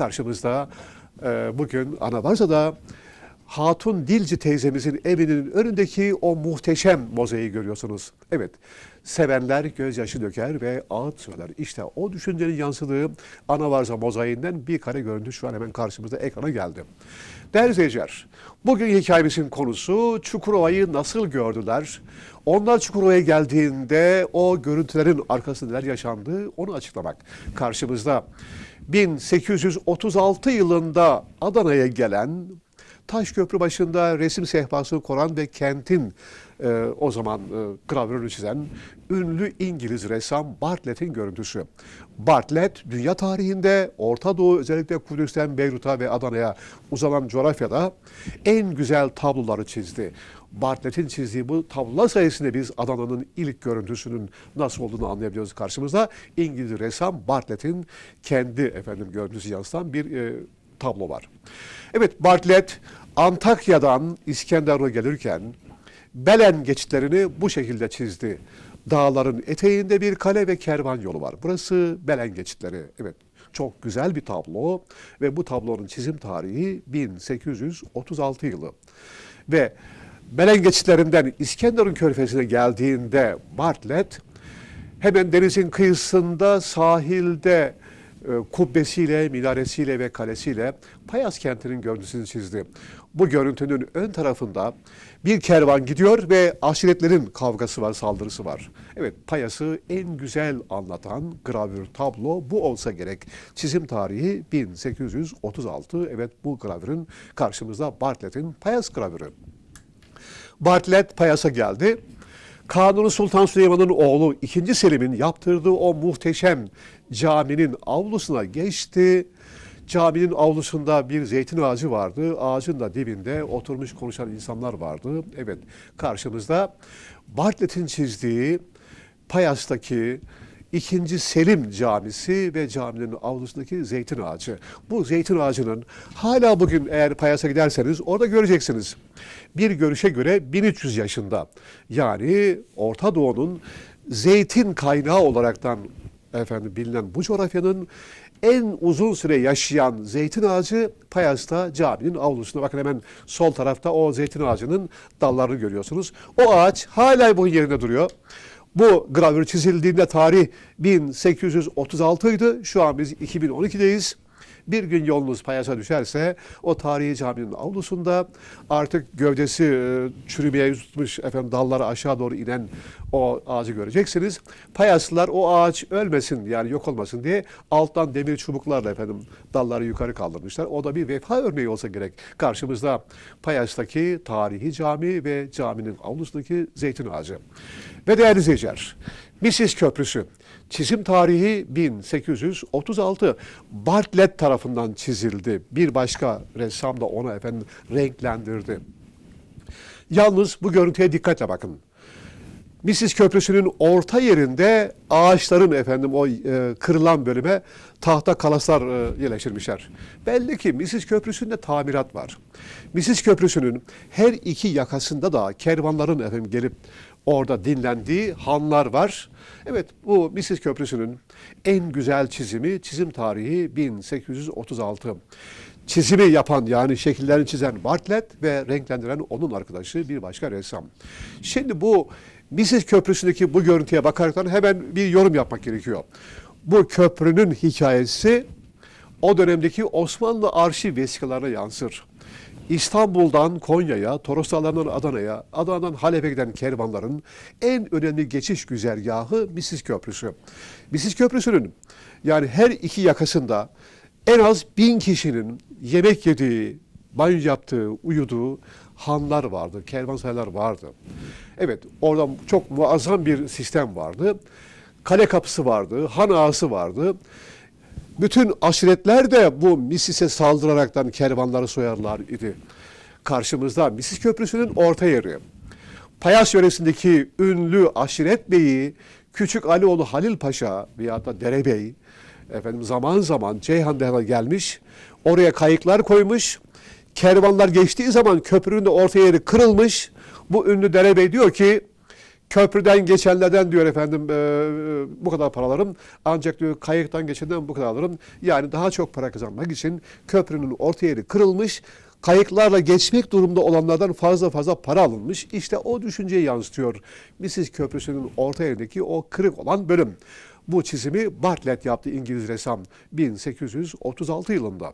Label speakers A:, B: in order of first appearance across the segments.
A: Karşımızda e, bugün Anabarza'da Hatun Dilci teyzemizin evinin önündeki o muhteşem mozaiği görüyorsunuz. Evet, sevenler gözyaşı döker ve ağıt söyler. İşte o düşüncenin yansıdığı Anavarza mozaiğinden bir kare görüntü şu an hemen karşımızda ekrana geldi. Değerli izleyiciler, bugün hikayemizin konusu Çukurova'yı nasıl gördüler? Onlar Çukurova'ya geldiğinde o görüntülerin arkasında neler yaşandı onu açıklamak. Karşımızda 1836 yılında Adana'ya gelen Taşköprü başında resim sehpasını koran ve kentin e, o zaman e, gravürünü çizen ünlü İngiliz ressam Bartlett'in görüntüsü. Bartlett dünya tarihinde Orta Doğu özellikle Kudüs'ten Beyrut'a ve Adana'ya uzanan coğrafyada en güzel tabloları çizdi. Bartlett'in çizdiği bu tablolar sayesinde biz Adana'nın ilk görüntüsünün nasıl olduğunu anlayabiliyoruz karşımızda. İngiliz ressam Bartlett'in kendi efendim görüntüsü yansıtan bir e, tablo var. Evet Bartlett Antakya'dan İskenderun'a gelirken Belen geçitlerini bu şekilde çizdi. Dağların eteğinde bir kale ve kervan yolu var. Burası Belen geçitleri. Evet çok güzel bir tablo ve bu tablonun çizim tarihi 1836 yılı. Ve Belen geçitlerinden İskenderun körfezine geldiğinde Bartlett hemen denizin kıyısında sahilde kubbesiyle, minaresiyle ve kalesiyle Payas kentinin görüntüsünü çizdi. Bu görüntünün ön tarafında bir kervan gidiyor ve aşiretlerin kavgası var, saldırısı var. Evet, Payas'ı en güzel anlatan gravür tablo bu olsa gerek. Çizim tarihi 1836. Evet, bu gravürün karşımızda Bartlett'in Payas gravürü. Bartlett Payas'a geldi. Kanuni Sultan Süleyman'ın oğlu 2. Selim'in yaptırdığı o muhteşem caminin avlusuna geçti. Caminin avlusunda bir zeytin ağacı vardı. Ağacın da dibinde oturmuş konuşan insanlar vardı. Evet karşımızda Bartlett'in çizdiği Payas'taki İkinci Selim Camisi ve caminin avlusundaki zeytin ağacı. Bu zeytin ağacının hala bugün eğer Payas'a giderseniz orada göreceksiniz. Bir görüşe göre 1300 yaşında. Yani Orta Doğu'nun zeytin kaynağı olaraktan efendim bilinen bu coğrafyanın en uzun süre yaşayan zeytin ağacı Payas'ta caminin avlusunda. Bakın hemen sol tarafta o zeytin ağacının dallarını görüyorsunuz. O ağaç hala bu yerinde duruyor. Bu gravür çizildiğinde tarih 1836 idi. Şu an biz 2012'deyiz. Bir gün yolunuz Payas'a düşerse o tarihi caminin avlusunda artık gövdesi e, çürümeye tutmuş efendim dalları aşağı doğru inen o ağacı göreceksiniz. Payaslılar o ağaç ölmesin yani yok olmasın diye alttan demir çubuklarla efendim dalları yukarı kaldırmışlar. O da bir vefa örneği olsa gerek. Karşımızda Payas'taki tarihi cami ve caminin avlusundaki zeytin ağacı. Ve değerli izleyiciler, Misis Köprüsü çizim tarihi 1836 Bartlett tarafından çizildi. Bir başka ressam da onu efendim renklendirdi. Yalnız bu görüntüye dikkatle bakın. Misis Köprüsü'nün orta yerinde ağaçların efendim o e, kırılan bölüme tahta kalaslar e, yerleştirmişler. Belli ki Misis Köprüsü'nde tamirat var. Misis Köprüsü'nün her iki yakasında da kervanların efendim gelip orada dinlendiği hanlar var. Evet bu Misis Köprüsü'nün en güzel çizimi, çizim tarihi 1836. Çizimi yapan yani şekillerini çizen Bartlett ve renklendiren onun arkadaşı bir başka ressam. Şimdi bu Misis Köprüsü'ndeki bu görüntüye bakaraktan hemen bir yorum yapmak gerekiyor. Bu köprünün hikayesi o dönemdeki Osmanlı arşiv vesikalarına yansır. İstanbul'dan Konya'ya, Toros Dağları'ndan Adana'ya, Adana'dan Halep'e giden kervanların en önemli geçiş güzergahı Misis Köprüsü. Misis Köprüsü'nün yani her iki yakasında en az bin kişinin yemek yediği, banyo yaptığı, uyuduğu hanlar vardı, kervansaraylar vardı. Evet, orada çok muazzam bir sistem vardı. Kale kapısı vardı, han ağası vardı. Bütün aşiretler de bu Misis'e saldıraraktan kervanları soyarlar idi. Karşımızda Misis Köprüsü'nün orta yeri. Payas yöresindeki ünlü aşiret beyi Küçük Alioğlu Halil Paşa veya da Derebey efendim zaman zaman Ceyhan'da gelmiş. Oraya kayıklar koymuş. Kervanlar geçtiği zaman köprünün de orta yeri kırılmış. Bu ünlü Derebey diyor ki Köprüden geçenlerden diyor efendim e, bu kadar para alırım. Ancak diyor kayıktan geçenden bu kadar alırım. Yani daha çok para kazanmak için köprünün orta yeri kırılmış. Kayıklarla geçmek durumda olanlardan fazla fazla para alınmış. İşte o düşünceyi yansıtıyor. Misis Köprüsü'nün orta yerindeki o kırık olan bölüm. Bu çizimi Bartlett yaptı İngiliz ressam 1836 yılında.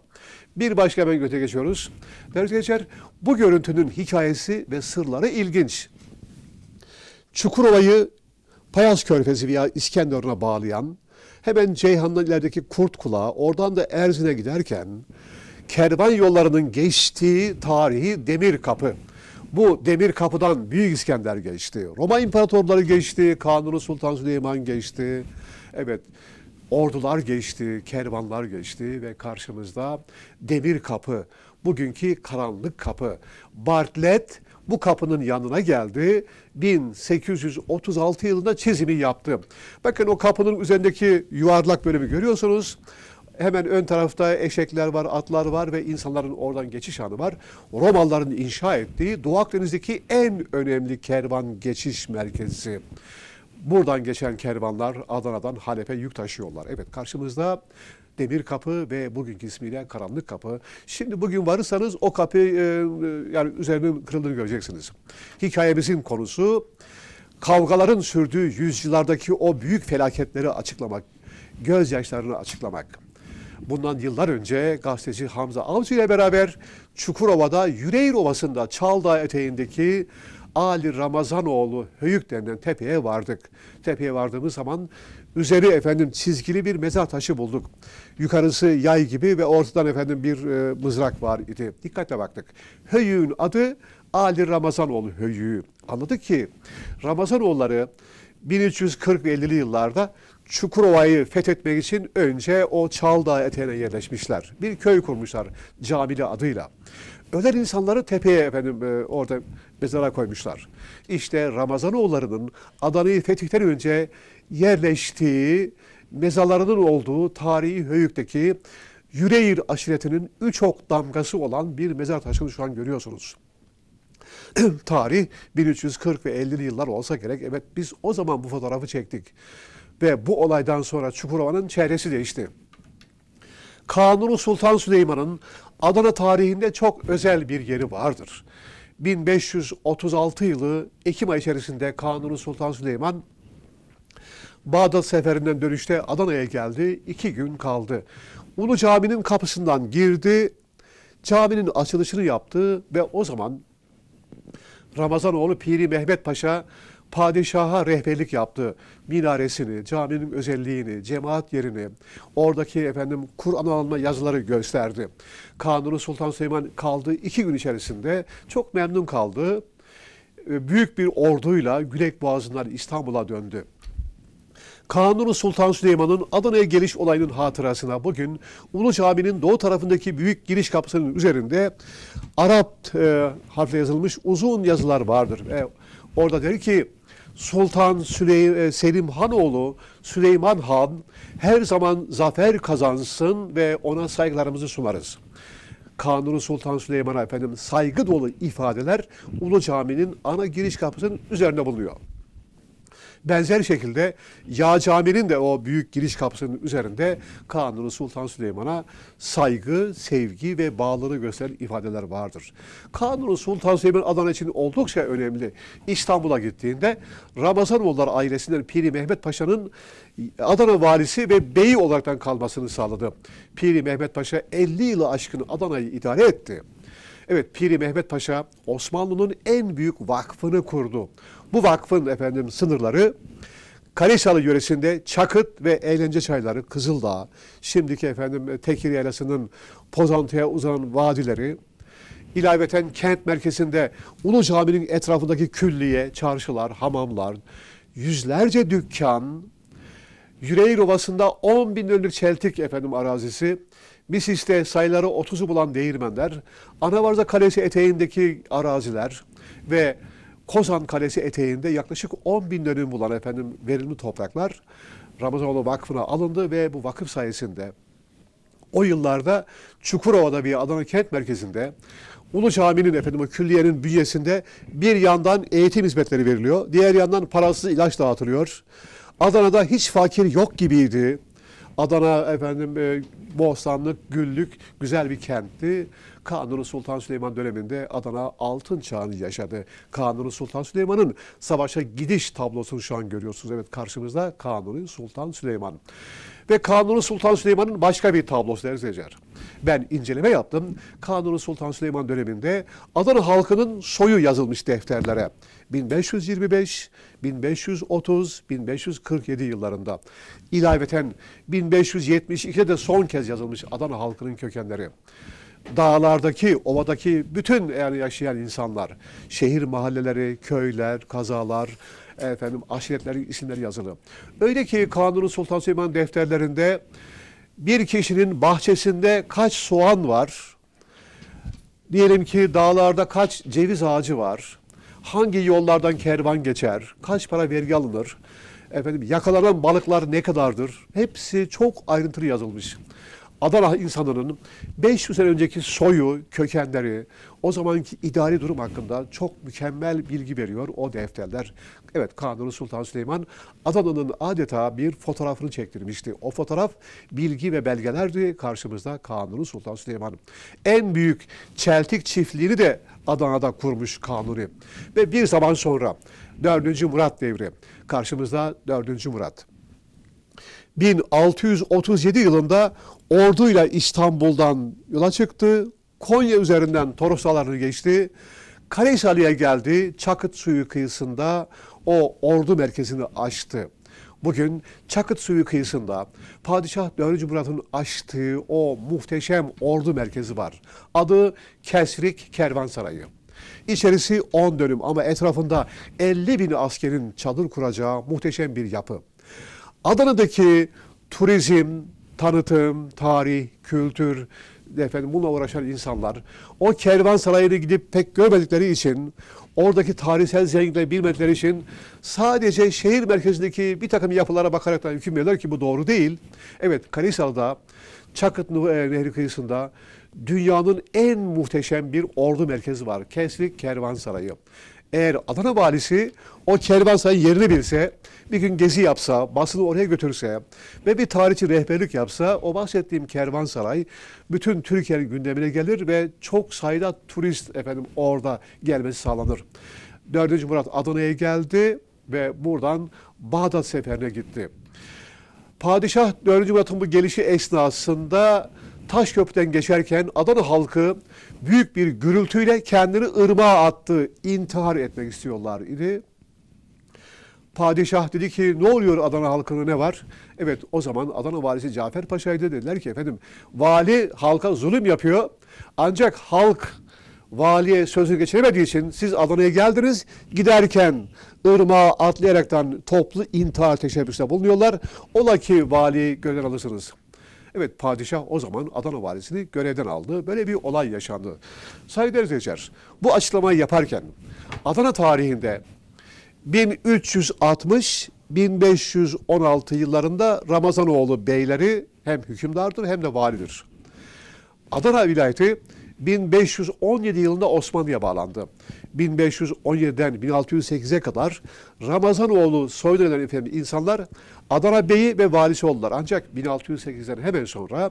A: Bir başka hemen öte geçiyoruz. Değerli geçer, bu görüntünün hikayesi ve sırları ilginç. Çukurova'yı Payas Körfezi veya İskenderun'a bağlayan, hemen Ceyhan'dan ilerideki Kurt Kulağı, oradan da Erzin'e giderken kervan yollarının geçtiği tarihi demir kapı. Bu demir kapıdan Büyük İskender geçti. Roma imparatorları geçti, Kanuni Sultan Süleyman geçti. Evet, ordular geçti, kervanlar geçti ve karşımızda demir kapı, bugünkü karanlık kapı. Bartlett bu kapının yanına geldi. 1836 yılında çizimi yaptı. Bakın o kapının üzerindeki yuvarlak bölümü görüyorsunuz. Hemen ön tarafta eşekler var, atlar var ve insanların oradan geçiş anı var. Romalıların inşa ettiği Doğu Akdeniz'deki en önemli kervan geçiş merkezi. Buradan geçen kervanlar Adana'dan Halep'e yük taşıyorlar. Evet karşımızda Demir Kapı ve bugünkü ismiyle Karanlık Kapı. Şimdi bugün varırsanız o kapı e, yani üzerinin kırıldığını göreceksiniz. Hikayemizin konusu kavgaların sürdüğü yüzyıllardaki o büyük felaketleri açıklamak, gözyaşlarını açıklamak. Bundan yıllar önce gazeteci Hamza Avcı ile beraber Çukurova'da Yüreğir Ovası'nda Çaldağ eteğindeki Ali Ramazanoğlu Höyük denilen tepeye vardık. Tepeye vardığımız zaman üzeri efendim çizgili bir mezar taşı bulduk. Yukarısı yay gibi ve ortadan efendim bir e, mızrak var idi. Dikkatle baktık. Höyük'ün adı Ali Ramazanoğlu Höyük'ü. Anladık ki Ramazanoğulları 1340 ve 50'li yıllarda Çukurova'yı fethetmek için önce o Çaldağ eteğine yerleşmişler. Bir köy kurmuşlar Camili adıyla. Ölen insanları tepeye efendim e, orada mezara koymuşlar. İşte Ramazanoğullarının Adana'yı fetihten önce yerleştiği, mezarlarının olduğu tarihi Höyük'teki Yüreğir aşiretinin üç ok damgası olan bir mezar taşını şu an görüyorsunuz. Tarih 1340 ve 50'li yıllar olsa gerek. Evet biz o zaman bu fotoğrafı çektik. Ve bu olaydan sonra Çukurova'nın çehresi değişti. Kanuni Sultan Süleyman'ın Adana tarihinde çok özel bir yeri vardır. 1536 yılı Ekim ayı içerisinde Kanuni Sultan Süleyman Bağdat seferinden dönüşte Adana'ya geldi. iki gün kaldı. Ulu Cami'nin kapısından girdi. Caminin açılışını yaptı ve o zaman Ramazanoğlu Piri Mehmet Paşa padişaha rehberlik yaptı. Minaresini, caminin özelliğini, cemaat yerini, oradaki efendim Kur'an alma yazıları gösterdi. Kanuni Sultan Süleyman kaldı iki gün içerisinde çok memnun kaldı. Ee, Büyük bir orduyla Gülek Boğazı'ndan İstanbul'a döndü. Kanuni Sultan Süleyman'ın Adana'ya geliş olayının hatırasına bugün Ulu Cami'nin doğu tarafındaki büyük giriş kapısının üzerinde Arap e, harfle yazılmış uzun yazılar vardır. E, orada der ki Sultan Süley e, Selim Hanoğlu Süleyman Han her zaman zafer kazansın ve ona saygılarımızı sunarız. Kanuni Sultan Süleyman'a efendim saygı dolu ifadeler Ulu Cami'nin ana giriş kapısının üzerinde bulunuyor. Benzer şekilde Yağ Cami'nin de o büyük giriş kapısının üzerinde Kanuni Sultan Süleyman'a saygı, sevgi ve bağlılığı gösteren ifadeler vardır. Kanuni Sultan Süleyman Adana için oldukça önemli. İstanbul'a gittiğinde Ramazanoğulları ailesinden Piri Mehmet Paşa'nın Adana valisi ve beyi olaraktan kalmasını sağladı. Piri Mehmet Paşa 50 yılı aşkın Adana'yı idare etti. Evet Piri Mehmet Paşa Osmanlı'nın en büyük vakfını kurdu. Bu vakfın efendim sınırları Kalesalı yöresinde Çakıt ve Eğlence Çayları, Kızıldağ, şimdiki efendim Tekir Yaylası'nın Pozantı'ya uzanan vadileri, ilaveten kent merkezinde Ulu Cami'nin etrafındaki külliye, çarşılar, hamamlar, yüzlerce dükkan, Yüreğir Ovası'nda 10 bin dönümlük çeltik efendim arazisi, Misis'te sayıları 30'u bulan değirmenler, Anavarza Kalesi eteğindeki araziler ve Kozan Kalesi eteğinde yaklaşık 10 bin dönüm bulan efendim verimli topraklar Ramazanoğlu Vakfı'na alındı ve bu vakıf sayesinde o yıllarda Çukurova'da bir Adana kent merkezinde Ulu Cami'nin efendim o külliyenin bünyesinde bir yandan eğitim hizmetleri veriliyor. Diğer yandan parasız ilaç dağıtılıyor. Adana'da hiç fakir yok gibiydi. Adana efendim e, bostanlık, güllük, güzel bir kentti. Kanuni Sultan Süleyman döneminde Adana altın çağını yaşadı. Kanuni Sultan Süleyman'ın savaşa gidiş tablosunu şu an görüyorsunuz. Evet karşımızda Kanuni Sultan Süleyman. Ve Kanuni Sultan Süleyman'ın başka bir tablosu izleyiciler. Ben inceleme yaptım. Kanuni Sultan Süleyman döneminde Adana halkının soyu yazılmış defterlere. 1525, 1530, 1547 yıllarında. İlaveten 1572'de de son kez yazılmış Adana halkının kökenleri. Dağlardaki, ovadaki bütün yani yaşayan insanlar, şehir mahalleleri, köyler, kazalar, efendim aşiretlerin isimleri yazılı. Öyle ki Kanuni Sultan Süleyman defterlerinde bir kişinin bahçesinde kaç soğan var, Diyelim ki dağlarda kaç ceviz ağacı var, hangi yollardan kervan geçer, kaç para vergi alınır, efendim yakalanan balıklar ne kadardır, hepsi çok ayrıntılı yazılmış. Adana insanının 500 sene önceki soyu, kökenleri, o zamanki idari durum hakkında çok mükemmel bilgi veriyor o defterler. Evet Kanuni Sultan Süleyman Adana'nın adeta bir fotoğrafını çektirmişti. O fotoğraf bilgi ve belgelerdi karşımızda Kanuni Sultan Süleyman. En büyük çeltik çiftliğini de Adana'da kurmuş Kanuni. Ve bir zaman sonra 4. Murat devri karşımızda 4. Murat. 1637 yılında orduyla İstanbul'dan yola çıktı. Konya üzerinden Toros Dağları'nı geçti. Karahisarlı'ya geldi. Çakıt suyu kıyısında o ordu merkezini açtı. Bugün Çakıt suyu kıyısında Padişah 4. Murat'ın açtığı o muhteşem ordu merkezi var. Adı Kesrik Kervansarayı. İçerisi 10 dönüm ama etrafında 50 bin askerin çadır kuracağı muhteşem bir yapı. Adana'daki turizm, tanıtım, tarih, kültür, efendim bununla uğraşan insanlar o kervansarayını gidip pek görmedikleri için oradaki tarihsel zenginliği bilmedikleri için sadece şehir merkezindeki bir takım yapılara bakarak da hükümlüyorlar ki bu doğru değil. Evet Kalisal'da Çakıt Nuh- Nehri kıyısında dünyanın en muhteşem bir ordu merkezi var. Kesrik Kervansarayı. Eğer Adana valisi o kervansarayın yerini bilse, bir gün gezi yapsa, basını oraya götürse ve bir tarihçi rehberlik yapsa o bahsettiğim kervansaray bütün Türkiye'nin gündemine gelir ve çok sayıda turist efendim orada gelmesi sağlanır. 4. Murat Adana'ya geldi ve buradan Bağdat seferine gitti. Padişah 4. Murat'ın bu gelişi esnasında Taşköprü'den geçerken Adana halkı büyük bir gürültüyle kendini ırmağa attı. İntihar etmek istiyorlar idi. Padişah dedi ki ne oluyor Adana halkına ne var? Evet o zaman Adana valisi Cafer Paşa'ydı dediler ki efendim vali halka zulüm yapıyor. Ancak halk valiye sözü geçiremediği için siz Adana'ya geldiniz. Giderken ırmağa atlayaraktan toplu intihar teşebbüsünde bulunuyorlar. Ola ki vali görevden alırsınız. Evet padişah o zaman Adana valisini görevden aldı. Böyle bir olay yaşandı. Saygıdeğer izleyiciler bu açıklamayı yaparken Adana tarihinde 1360-1516 yıllarında Ramazanoğlu beyleri hem hükümdardır hem de validir. Adana vilayeti 1517 yılında Osmanlı'ya bağlandı. 1517'den 1608'e kadar Ramazanoğlu soyundan efendim insanlar Adana Beyi ve valisi oldular. Ancak 1608'den hemen sonra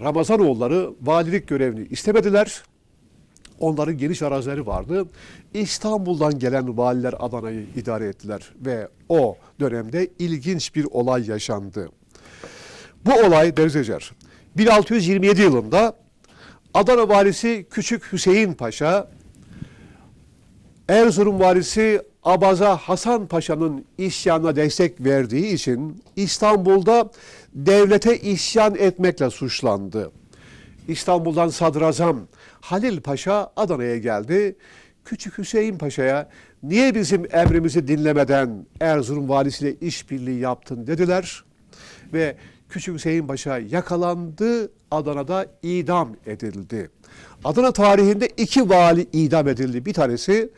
A: Ramazanoğulları valilik görevini istemediler. Onların geniş arazileri vardı. İstanbul'dan gelen valiler Adana'yı idare ettiler ve o dönemde ilginç bir olay yaşandı. Bu olay Derzecer 1627 yılında Adana valisi Küçük Hüseyin Paşa Erzurum valisi Abaza Hasan Paşa'nın isyanına destek verdiği için İstanbul'da devlete isyan etmekle suçlandı. İstanbul'dan sadrazam Halil Paşa Adana'ya geldi. Küçük Hüseyin Paşa'ya niye bizim emrimizi dinlemeden Erzurum valisiyle işbirliği yaptın dediler. Ve Küçük Hüseyin Paşa yakalandı, Adana'da idam edildi. Adana tarihinde iki vali idam edildi. Bir tanesi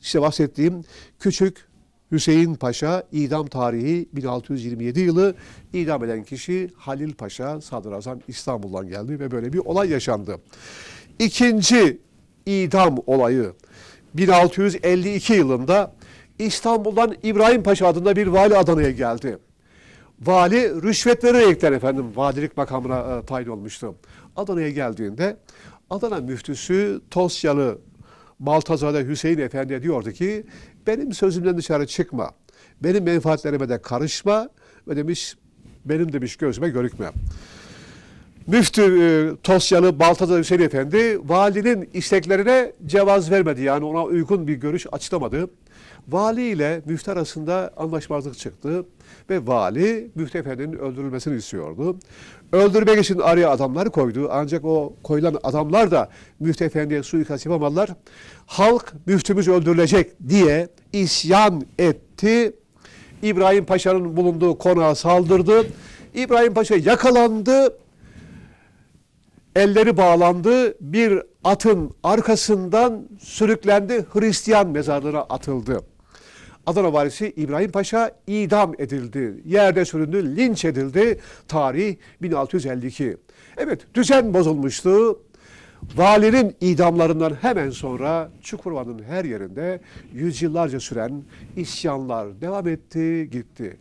A: işte bahsettiğim Küçük Hüseyin Paşa idam tarihi 1627 yılı idam eden kişi Halil Paşa Sadrazam İstanbul'dan geldi ve böyle bir olay yaşandı. İkinci idam olayı 1652 yılında İstanbul'dan İbrahim Paşa adında bir vali Adana'ya geldi. Vali rüşvet vererekten efendim valilik makamına e, tayin olmuştu. Adana'ya geldiğinde Adana müftüsü Tosyalı Baltazar'da Hüseyin Efendi diyordu ki benim sözümden dışarı çıkma. Benim menfaatlerime de karışma ve demiş benim demiş gözüme görükme. Müftü e, Tosyalı Baltazar Hüseyin Efendi valinin isteklerine cevaz vermedi. Yani ona uygun bir görüş açıklamadı. Vali ile müftü arasında anlaşmazlık çıktı ve vali müftü efendinin öldürülmesini istiyordu. Öldürmek için araya adamlar koydu ancak o koyulan adamlar da müftü efendiye suikast yapamadılar. Halk müftümüz öldürülecek diye isyan etti. İbrahim Paşa'nın bulunduğu konağa saldırdı. İbrahim Paşa yakalandı elleri bağlandı, bir atın arkasından sürüklendi, Hristiyan mezarlığına atıldı. Adana valisi İbrahim Paşa idam edildi, yerde süründü, linç edildi. Tarih 1652. Evet, düzen bozulmuştu. Valinin idamlarından hemen sonra Çukurova'nın her yerinde yüzyıllarca süren isyanlar devam etti, gitti.